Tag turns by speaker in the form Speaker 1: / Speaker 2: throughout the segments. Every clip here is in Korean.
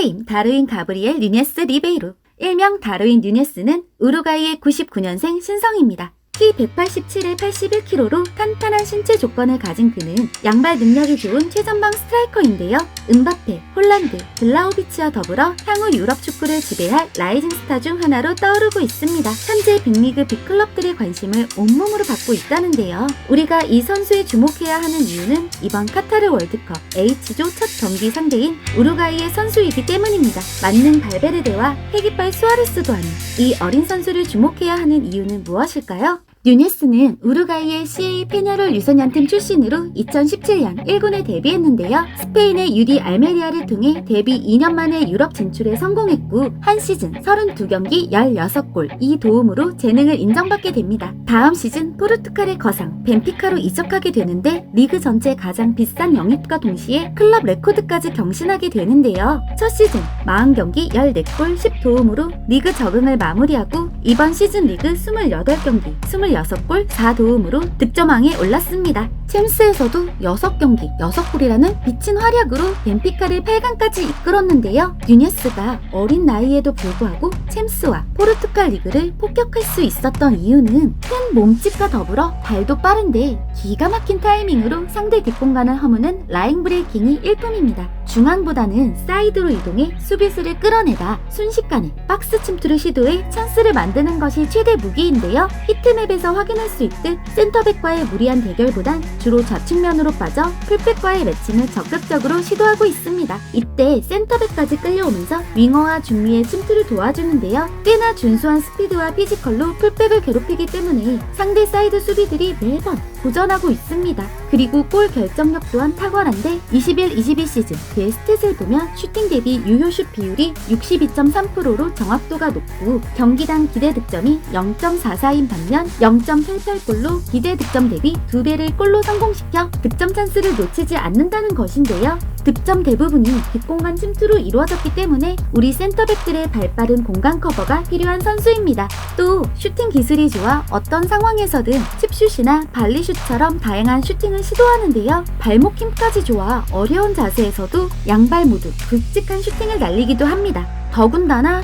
Speaker 1: 스페인 다르인 가브리엘 뉴네스 리베이로 일명 다르인 뉴네스는 우루과이의 99년생 신성입니다. 키 187에 81kg로 탄탄한 신체 조건을 가진 그는 양발 능력이 좋은 최전방 스트라이커인데요. 은바페, 홀란드, 블라우비치와 더불어 향후 유럽 축구를 지배할 라이징 스타 중 하나로 떠오르고 있습니다. 현재 빅리그 빅클럽들의 관심을 온몸으로 받고 있다는데요. 우리가 이 선수에 주목해야 하는 이유는 이번 카타르 월드컵 H조 첫 경기 상대인 우루과이의 선수이기 때문입니다. 맞는 발베르데와 해깃발 수아레스도 아닌 이 어린 선수를 주목해야 하는 이유는 무엇일까요? 뉴네스는 우루과이의 CA 페냐롤 유소년 팀 출신으로 2017년 1군에 데뷔했는데요. 스페인의 유디 알메리아를 통해 데뷔 2년 만에 유럽 진출에 성공했고 한 시즌 32경기 16골 이 도움으로 재능을 인정받게 됩니다. 다음 시즌 포르투갈의 거상 벤피카로 이적하게 되는데 리그 전체 가장 비싼 영입과 동시에 클럽 레코드까지 경신하게 되는데요. 첫 시즌 40경기 14골 10도움으로 리그 적응을 마무리하고 이번 시즌 리그 28경기 26골 4도움으로 득점왕에 올랐습니다. 챔스에서도 6경기 6골이라는 미친 활약으로 벤피카를 8강까지 이끌었는데요. 뉴네스가 어린 나이에도 불구하고 챔스와 포르투갈 리그를 폭격할 수 있었던 이유는 큰 몸집과 더불어 발도 빠른데 기가 막힌 타이밍으로 상대 뒷공간을 허무는 라인 브레이킹이 일품입니다. 중앙보다는 사이드로 이동해 수비수를 끌어내다 순식간에 박스 침투를 시도해 찬스를 만드는 것이 최대 무기인데요. 히트맵에서 확인할 수 있듯 센터백과의 무리한 대결보단 주로 좌측면으로 빠져 풀백과의 매칭을 적극적으로 시도하고 있습니다. 이때 센터백까지 끌려오면서 윙어와 중미의 침투를 도와주는데요. 꽤나 준수한 스피드와 피지컬로 풀백을 괴롭히기 때문에 상대 사이드 수비들이 매번 도전하고 있습니다. 그리고 골 결정력 또한 탁월한데 21-22 시즌 그의 스탯을 보면 슈팅 대비 유효슛 비율이 62.3%로 정확도가 높고 경기당 기대 득점이 0.44인 반면 0.88골로 기대 득점 대비 2배를 골로 성공시켜 득점 찬스를 놓치지 않는다는 것인데요. 득점 대부분이 뒷공간 침투로 이루어졌기 때문에 우리 센터백들의 발빠른 공간 커버가 필요한 선수입니다. 또 슈팅 기술이 좋아 어떤 상황에서든 칩슛이나 발리슛처럼 다양한 슈팅을 시도하는데요. 발목 힘까지 좋아 어려운 자세에서도 양발 모두 굵직한 슈팅을 날리기도 합니다. 더군다나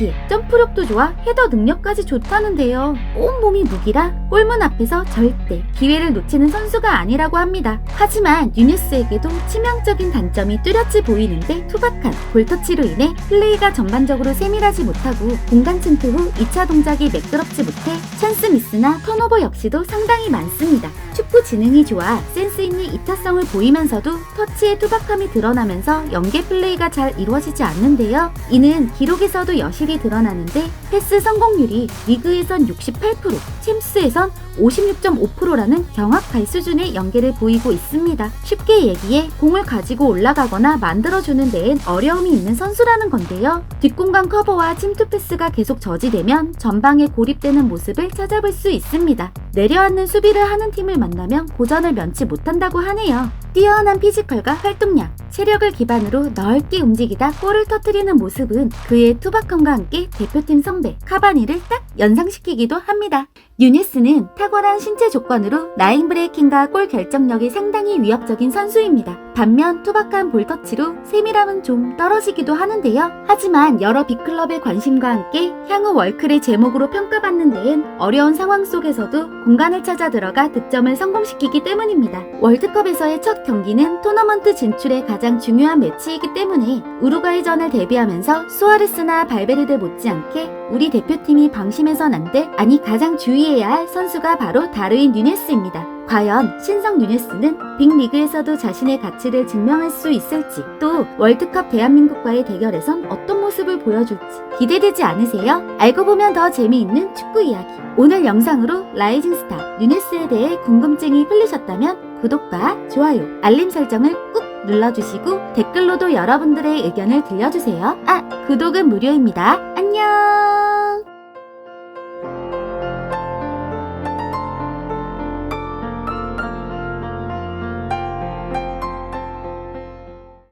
Speaker 1: 큰 피해, 점프력도 좋아 헤더 능력까지 좋다는데요. 온몸이 무기라 골문 앞에서 절대 기회를 놓치는 선수가 아니라고 합니다. 하지만 뉴네스에게도 치명적인 단점이 뚜렷이 보이는데 투박한 볼터치로 인해 플레이가 전반적으로 세밀하지 못하고 공간 침투 후 2차 동작이 매끄럽지 못해 찬스 미스나 턴오버 역시도 상당히 많습니다. 축구 지능이 좋아 센스 있는 이타성을 보이면서도 터치의 투박함이 드러나면서 연계 플레이가 잘 이루어지지 않는데요. 이는 기록에서도 여실히 드러나는데 패스 성공률이 리그에선 68%, 챔스에선 56.5%라는 경악할 수준의 연계를 보이고 있습니다. 쉽게 얘기해 공을 가지고 올라가거나 만들어주는 데엔 어려움이 있는 선수라는 건데요. 뒷공간 커버와 침투 패스가 계속 저지되면 전방에 고립되는 모습을 찾아볼 수 있습니다. 내려앉는 수비를 하는 팀을 만나면 고전을 면치 못한다고 하네요. 뛰어난 피지컬과 활동량, 체력을 기반으로 넓게 움직이다 골을 터뜨리는 모습은 그의 투박함과 함께 대표팀 선배 카바니를 딱 연상시키기도 합니다. 유네스는 탁월한 신체 조건으로 라인 브레이킹과 골 결정력이 상당히 위협적인 선수입니다. 반면 투박한 볼터치로 세밀함은 좀 떨어지기도 하는데요. 하지만 여러 빅클럽의 관심과 함께 향후 월클의 제목으로 평가받는 데엔 어려운 상황 속에서도 공간을 찾아 들어가 득점을 성공시키기 때문입니다. 월드컵에서의 첫 경기는 토너먼트 진출에 가장 중요한 매치이기 때문에 우루과이전을 대비하면서 수아레스나 발베르데 못지않게 우리 대표팀이 방심해선 안 될, 아니 가장 주의해야 할 선수가 바로 다르인 뉴네스입니다. 과연 신성 뉴네스는 빅리그에서도 자신의 가치를 증명할 수 있을지, 또 월드컵 대한민국과의 대결에선 어떤 모습을 보여줄지 기대되지 않으세요? 알고 보면 더 재미있는 축구 이야기. 오늘 영상으로 라이징 스타 뉴네스에 대해 궁금증이 풀리셨다면 구독과 좋아요, 알림 설정을 꾹 눌러주시고 댓글로도 여러분들의 의견을 들려주세요. 아, 구독은 무료입니다. 안녕!